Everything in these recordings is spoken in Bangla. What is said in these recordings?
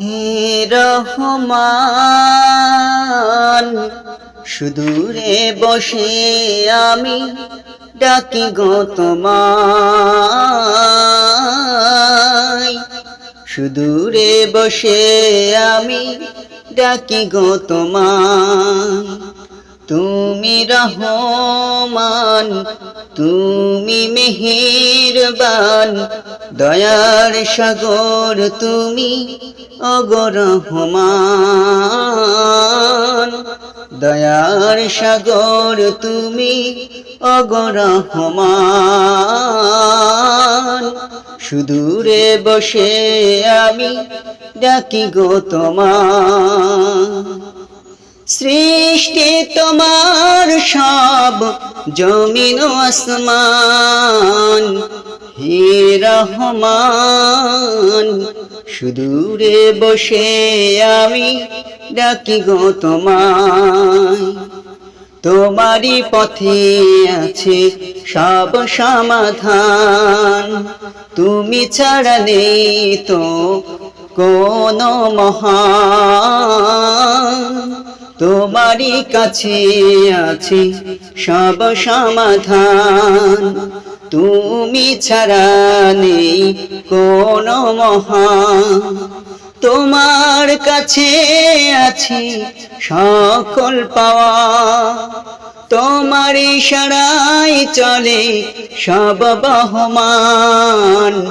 হে রহমান, সুদূরে বসে আমি ডাকি গো তোমায়। সুদূরে বসে আমি ডাকি গো তোমায়। তুমি রহমান তুমি মেহেরবান, দয়ার সাগর, তুমি অগরহমান দয়ার সাগর, তুমি অগরহমান সুদূরে বসে আমি ডাকি গো তোমার। সৃষ্টি তোমার সব জমিন আসমান। হে রহমান, সুদূরে বসে আমি ডাকি গো তোমায়। তোমারই পথে আছে সব সমাধান। তুমি ছাড়া নেই তো কোন মহান। তোমারই কাছে আছে সব সমাধান। তুমি ছাড়া নেই কোন মহান। তোমার কাছে আছি সকল পাওয়া। তোমার ইশারাই চলে সব বহমান।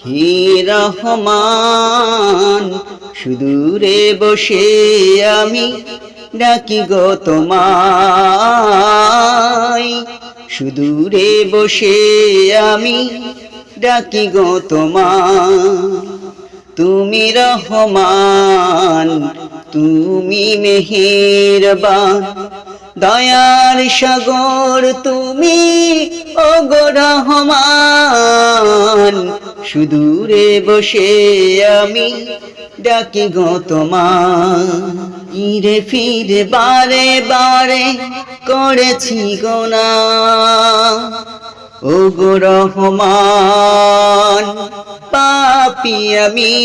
হে রহমান, সুদূরে বসে আমি ডাকি গো তোমায়। সুদূরে বসে আমি ডাকি গো তোমায়। তুমি রহমান তুমি মেহেরবান। দয়ার সাগর, তুমি ও রহমান। সুদূরে বসে আমি ডাকি গো তোমার ইরে ফিরে বারে বারে করেছি গোনা ও গো রহমান, পাপি আমি,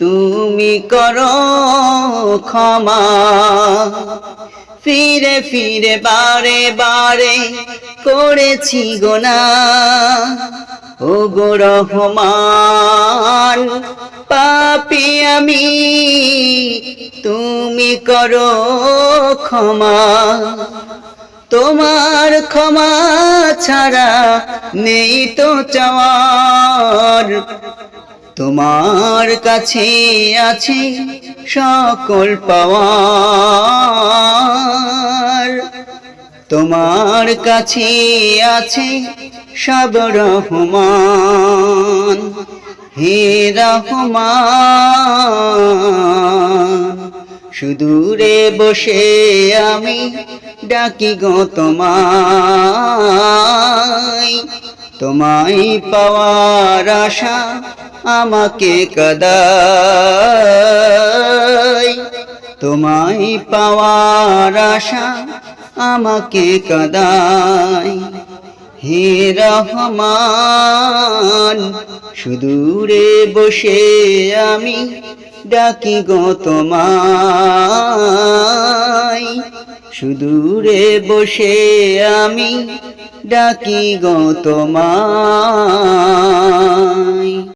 তুমি করো ক্ষমা। ফিরে ফিরে, বারে বারে করেছি গোনা ও গো রহমান, পাপি আমি, তুমি করো ক্ষমা। তোমার ক্ষমা ছাড়া নেই তো চাওয়ার। তোমার কাছে আছে সকল পাওয়ার। তোমার কাছে আছে সব রহমান। হে রহমান, সুদূরে বসে আমি ডাকি গো তোমায়। তোমায় পাওয়ার আশা আমাকে কদাই। তোমায় পাওয়ার আশা আমাকে কদাই। হে রহমান, সুদূরে বসে আমি ডাকি গো তোমায়। সুদূরে বসে আমি ডাকি গো তোমায়।